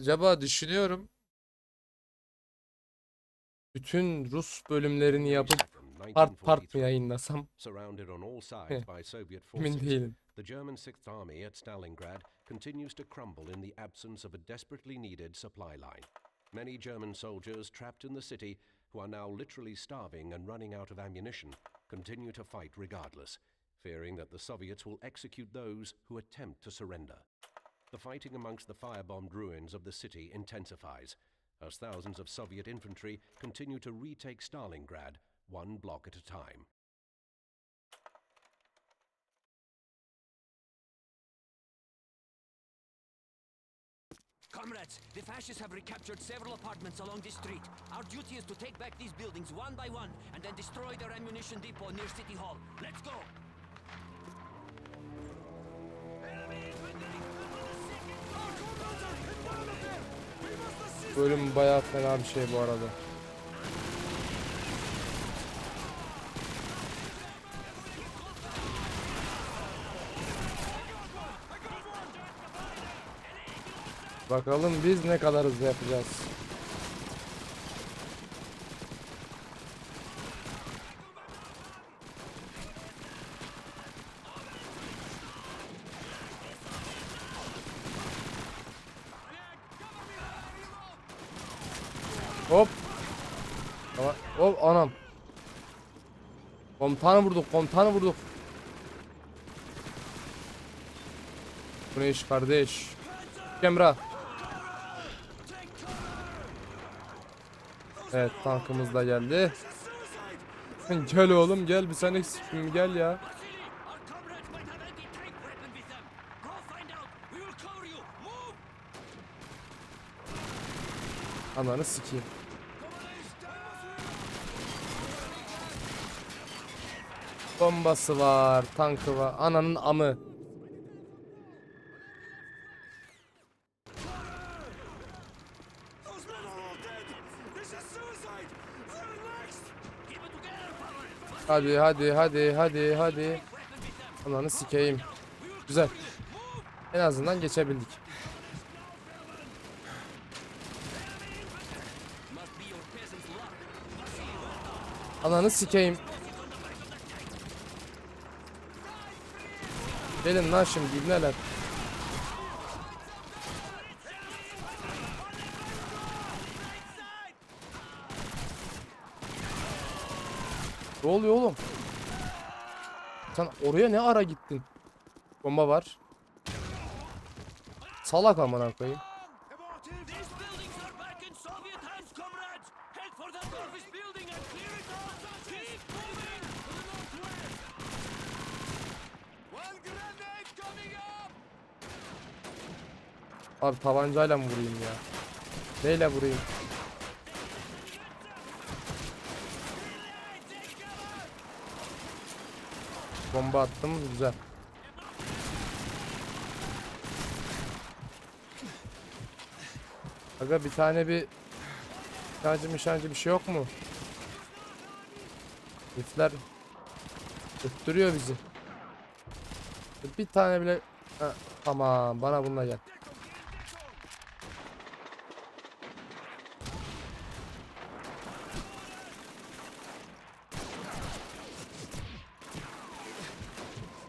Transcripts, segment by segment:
Acaba düşünüyorum. Bütün Rus bölümlerini yapıp part part mı yayınlasam? Emin değilim. the German Sixth Army at Stalingrad continues to crumble in the absence of a desperately needed supply line. Many German soldiers trapped in the city, who are now literally starving and running out of ammunition, continue to fight regardless, fearing that the Soviets will execute those who attempt to surrender. The fighting amongst the firebombed ruins of the city intensifies, as thousands of Soviet infantry continue to retake Stalingrad, one block at a time. Comrades, the fascists have recaptured several apartments along this street. Our duty is to take back these buildings one by one and then destroy their ammunition depot near City Hall. Let's go! Bölüm bayağı fena bir şey bu arada. Bakalım biz ne kadar hızlı yapacağız. Hop. Ama hop anam. Komutanı vurduk, komutanı vurduk. Bu ne iş kardeş? Kemra. Evet tankımız da geldi. gel oğlum gel bir sen eksiksin gel ya. Our comrades Bombası var, tankı var. Ananın amı. Hadi hadi hadi hadi hadi. Ananı sikeyim. Güzel. En azından geçebildik. Ananı sikeyim. Gelin lan şimdi ibneler. Ne oluyor oğlum? Sen oraya ne ara gittin? Bomba var. Salak amına koyayım. Abi tabancayla mı vurayım ya? Neyle vurayım? Bomba attım güzel. Aga bir tane bir nişancı mişancı bir şey yok mu? Herifler öttürüyor bizi. Bir tane bile ha, tamam bana bununla gel.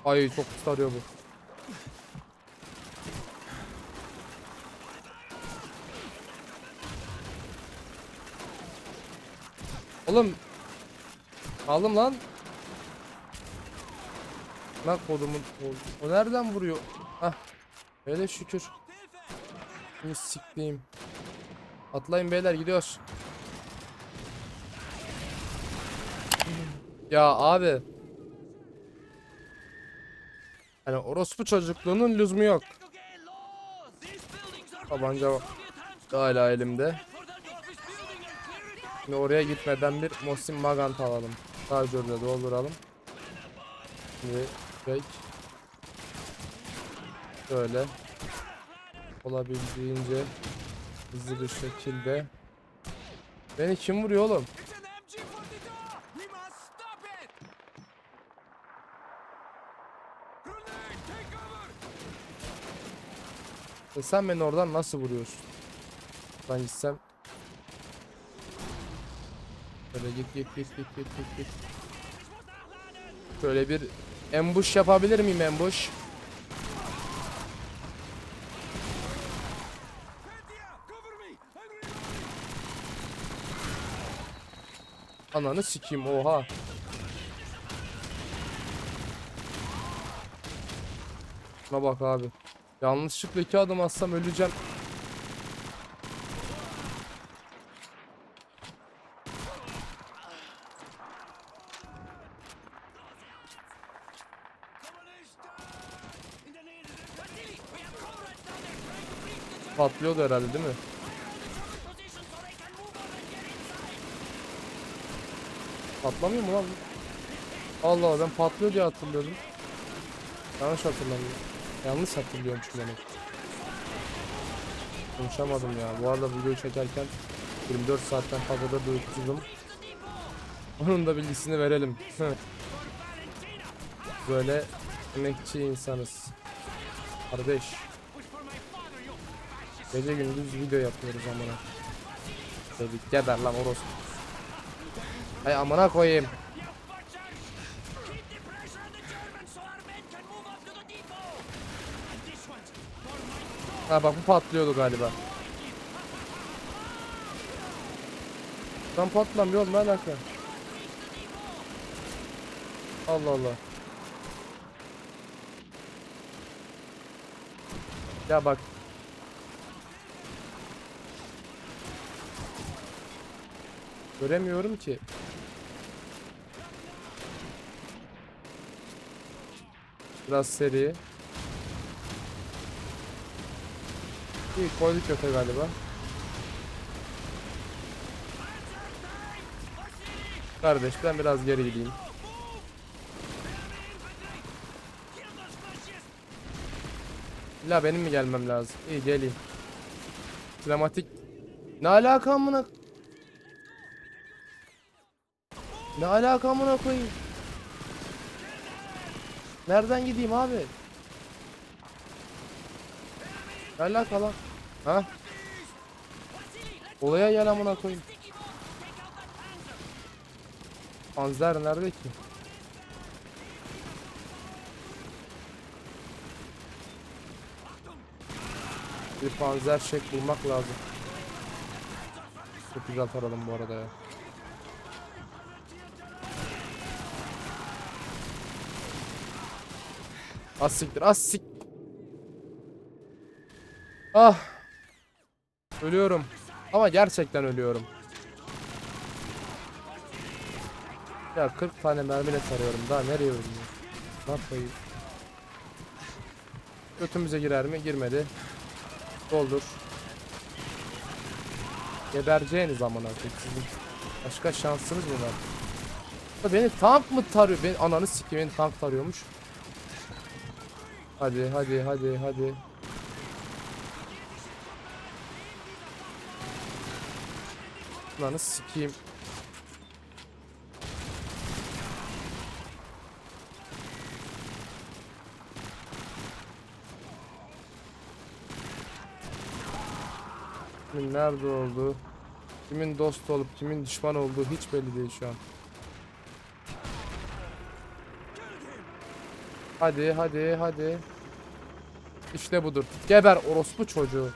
Ay çok pis bu. Oğlum Aldım lan. Lan kodumun o, nereden vuruyor? Hah. Öyle şükür. Şimdi sikleyeyim. Atlayın beyler gidiyoruz. Ya abi. Hani orospu çocukluğunun lüzumu yok. Tabanca hala elimde. Şimdi oraya gitmeden bir Mosin Magant alalım. Şarjörle dolduralım. Şimdi fake. Şöyle. Olabildiğince hızlı bir şekilde. Beni kim vuruyor oğlum? Grenade, take cover. E sen beni oradan nasıl vuruyorsun? Ben gitsem. Böyle git git git git git git git. Şöyle bir ambush yapabilir miyim ambush? Ananı sikeyim oha. Şuna bak abi. Yanlışlıkla iki adım atsam öleceğim. Patlıyordu herhalde değil mi? Patlamıyor mu lan? Allah Allah ben patlıyor diye hatırlıyordum. Yanlış hatırlamıyorum. Yanlış hatırlıyormuşum demek. Konuşamadım ya. Bu arada video çekerken 24 saatten fazladır da uykusuzum. Onun da bilgisini verelim. Böyle emekçi insanız. Kardeş. Gece gündüz video yapıyoruz amına. Dedik geber lan orospu. Ay amına koyayım. Ha bak bu patlıyordu galiba. Lan patlamıyor ne alaka? Allah Allah. Ya bak. Göremiyorum ki. Biraz seri. İyi koyduk köte galiba. Kardeş ben biraz geri gideyim. İlla benim mi gelmem lazım? İyi geleyim. Dramatik. Ne alaka amına? Ne alaka amına koyayım? Nereden gideyim abi? Alaka lan? Ha? Olaya gel amına koyayım. panzer. Nerede ki? Bir panzer şek bulmak lazım. Çok güzel taradım bu arada ya. Az siktir az sik. Ah. Ölüyorum. Ama gerçekten ölüyorum. Ya 40 tane mermiyle tarıyorum. Daha nereye ölüyorum? Ne yapayım? Götümüze girer mi? Girmedi. Doldur. Gebereceğiniz amına koyayım sizin. Başka şansınız mı var? Beni tank mı tarıyor? Beni ananı sikeyim beni tank tarıyormuş. Hadi hadi hadi hadi. Ananı sikeyim. Kimin nerede olduğu, kimin dost olup kimin düşman olduğu hiç belli değil şu an. Hadi hadi hadi. İşte budur. Geber orospu çocuğu.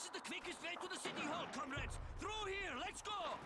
This is the quickest way to the city hall, comrades. Through here, let's go.